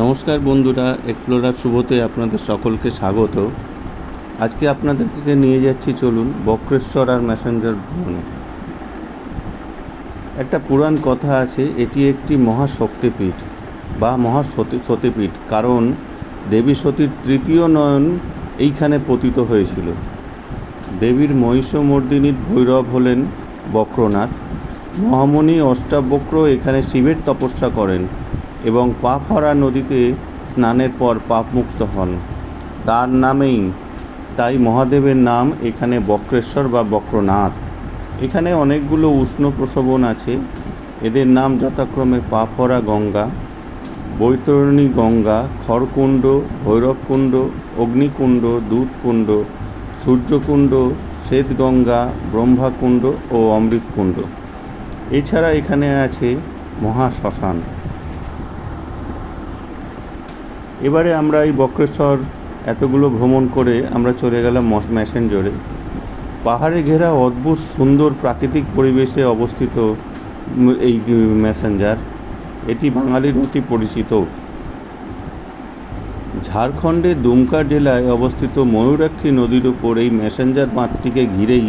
নমস্কার বন্ধুরা এক্সপ্লোরার শুভতে আপনাদের সকলকে স্বাগত। আজকে আপনাদেরকে নিয়ে যাচ্ছি চলুন বক্রেশ্বর আর ম্যাসেঞ্জার ভ্রমণে। একটা পুরাণ কথা আছে, এটি একটি মহাশক্তিপীঠ বা মহাসতী সতীপীঠ, কারণ দেবী সতীর তৃতীয় নয়ন এইখানে পতিত হয়েছিল। দেবীর মহিষমর্দিনীর ভৈরব হলেন বক্রনাথ। মহামণি অষ্টাবক্র এখানে শিবের তপস্যা করেন। এবং পাপহারা নদীতে স্নানের পর পাপমুক্ত হন। তার নামেই তাই মহাদেবের নাম এখানে বক্রেশ্বর বা বক্রনাথ। এখানে অনেকগুলো উষ্ণ প্রসবন আছে। এদের নাম যথাক্রমে পাপহরা গঙ্গা, বৈতরণী গঙ্গা, খড়কুণ্ড, ভৈরবকুণ্ড, অগ্নিকুণ্ড, দুধকুণ্ড, সূর্যকুণ্ড, শ্বেতগঙ্গা, ব্রহ্মাকুণ্ড ও অমৃতকুণ্ড। এছাড়া এখানে আছে মহাশ্মশান। এবারে আমরা এই বক্রেশ্বর এতগুলো ভ্রমণ করে আমরা চলে গেলাম ম্যাসেঞ্জরে পাহাড়ে ঘেরা অদ্ভুত সুন্দর প্রাকৃতিক পরিবেশে অবস্থিত এই ম্যাসেঞ্জার এটি বাঙালির অতি পরিচিত। ঝাড়খণ্ডের দুমকা জেলায় অবস্থিত ময়ূরাক্ষী নদীর উপর এই ম্যাসেঞ্জার বাঁধটিকে ঘিরেই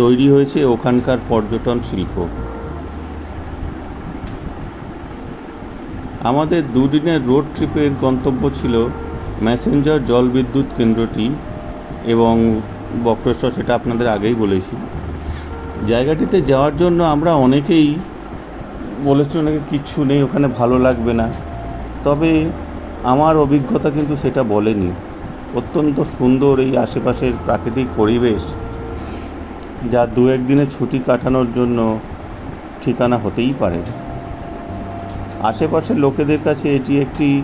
তৈরি হয়েছে ওখানকার পর্যটন শিল্প। আমাদের দুদিনের রোড ট্রিপের গন্তব্য ছিল ম্যাসেঞ্জার জলবিদ্যুৎ কেন্দ্রটি এবং বক্রেশ্বর সেটা আপনাদের আগেই বলেছি। জায়গাটিতে যাওয়ার জন্য আমরা অনেকেই বলেছি অনেকে কিচ্ছু নেই, ওখানে ভালো লাগবে না। তবে আমার অভিজ্ঞতা কিন্তু সেটা বলেনি। অত্যন্ত সুন্দর এই আশেপাশের প্রাকৃতিক পরিবেশ যা দু একদিনের ছুটি কাটানোর জন্য ঠিকানা হতেই পারে। আশেপাশের লোকেদের কাছে এটি একটি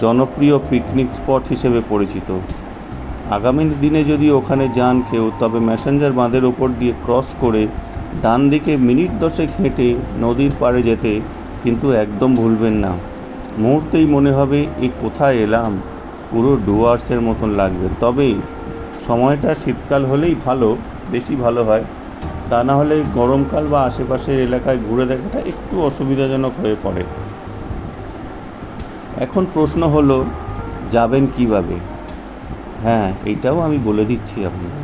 জনপ্রিয় পিকনিক স্পট হিসেবে পরিচিত। আগামী দিনে যদি ওখানে যান কেউ, তবে ম্যাসেঞ্জার বাঁধের ওপর দিয়ে ক্রস করে ডান দিকে মিনিট দশেক হেঁটে নদীর পাড়ে যেতে কিন্তু একদম ভুলবেন না। মুহূর্তেই মনে হবে এই কোথায় এলাম? পুরো ডুয়ার্সের মতন লাগবে। তবে সময়টা শীতকাল হলেই ভালো, বেশি ভালো হয়। তা না হলে গরমকাল বা আশেপাশের এলাকায় ঘুরে দেখাটা একটু অসুবিধাজনক হয়ে পড়ে। এখন প্রশ্ন হলো, যাবেন কীভাবে? হ্যাঁ এইটাও আমি বলে দিচ্ছি আপনাকে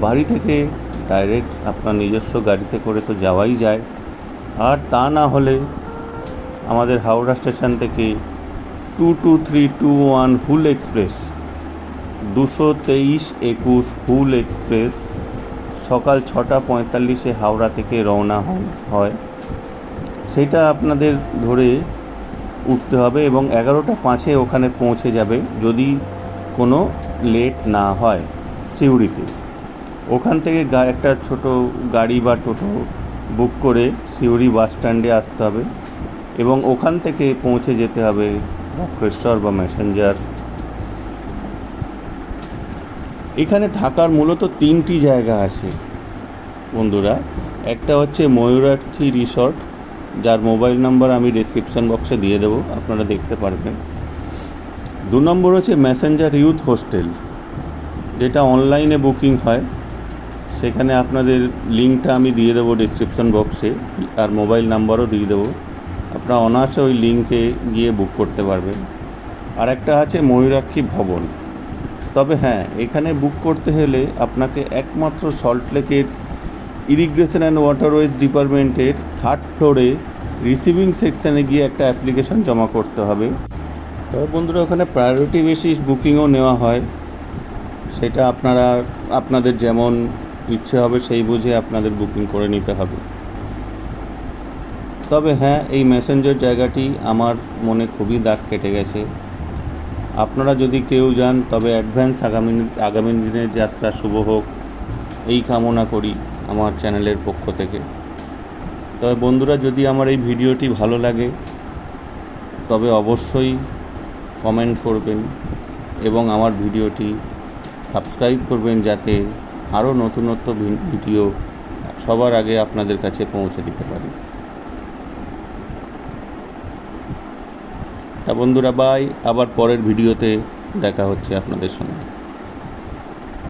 বাড়ি থেকে ডাইরেক্ট আপনার নিজস্ব গাড়িতে করে তো যাওয়াই যায়। আর তা না হলে আমাদের হাওড়া স্টেশন থেকে two two three two one Hool express, দুশো তেইশ একুশ হুল এক্সপ্রেস সকাল ছটা পঁয়তাল্লিশে হাওড়া থেকে রওনা হয়- সেটা আপনাদের ধরে উঠতে হবে এবং এগারোটা পাঁচে ওখানে পৌঁছে যাবে যদি কোনো লেট না হয় সিউড়িতে। ওখান থেকে একটা ছোট গাড়ি বা টোটো বুক করে সিউড়ি বাস স্ট্যান্ডে আসতে হবে এবং ওখান থেকে পৌঁছে যেতে হবে বক্রেশ্বর বা ম্যাসেঞ্জার এখানে থাকার মূলত তিনটি জায়গা আছে বন্ধুরা। একটা হচ্ছে ময়ূরাক্ষী রিসর্ট যার মোবাইল নাম্বার আমি ডিসক্রিপশন বক্সে দিয়ে দেবো, আপনারা দেখতে পারবেন। দু নম্বর হচ্ছে ম্যাসেঞ্জার ইউথ হোস্টেল যেটা অনলাইনে বুকিং হয়। সেখানে আপনাদের লিঙ্কটা আমি দিয়ে দেবো ডিসক্রিপশন বক্সে আর মোবাইল নাম্বারও দিয়ে দেবো। আপনারা অনায়াসে ওই লিঙ্কে গিয়ে বুক করতে পারবেন। আর একটা আছে ময়ূরাক্ষী ভবন। তবে হ্যাঁ এখানে বুক করতে হলে আপনাকে একমাত্র সল্টলেকের ইরিগেশন অ্যান্ড ওয়াটারওয়েজ ডিপার্টমেন্টের থার্ড ফ্লোরে রিসিভিং সেকশানে গিয়ে একটা অ্যাপ্লিকেশন জমা করতে হবে। তবে বন্ধুরা, ওখানে প্রায়োরিটি বেসিস বুকিংও নেওয়া হয়। সেটা আপনারা, আপনাদের যেমন ইচ্ছে হবে সেই বুঝে আপনাদের বুকিং করে নিতে হবে। তবে হ্যাঁ এই মেসেঞ্জার জায়গাটি আমার মনে খুবই দাগ কেটে গেছে। আপনারা যদি কেউ যান, তবে অ্যাডভান্স আগামী আগামী দিনের যাত্রা শুভ হোক। এই কামনা করি। আমার চ্যানেলের পক্ষ থেকে। তবে বন্ধুরা, যদি আমার এই ভিডিওটি ভালো লাগে, তবে অবশ্যই কমেন্ট করবেন এবং আমার ভিডিওটি সাবস্ক্রাইব করবেন যাতে আরও নতুনত্ব ভিডিও সবার আগে আপনাদের কাছে পৌঁছে দিতে পারি। তা বন্ধুরা বাই আবার পরের ভিডিওতে দেখা হচ্ছে আপনাদের সঙ্গে।